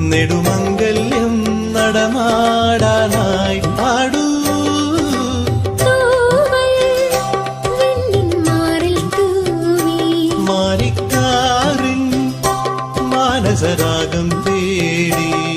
നെടുമംഗല്യം നടമാടാനായി പാടൂ. തൂവൽ മാറിൽ മാനസരാഗം തേടി.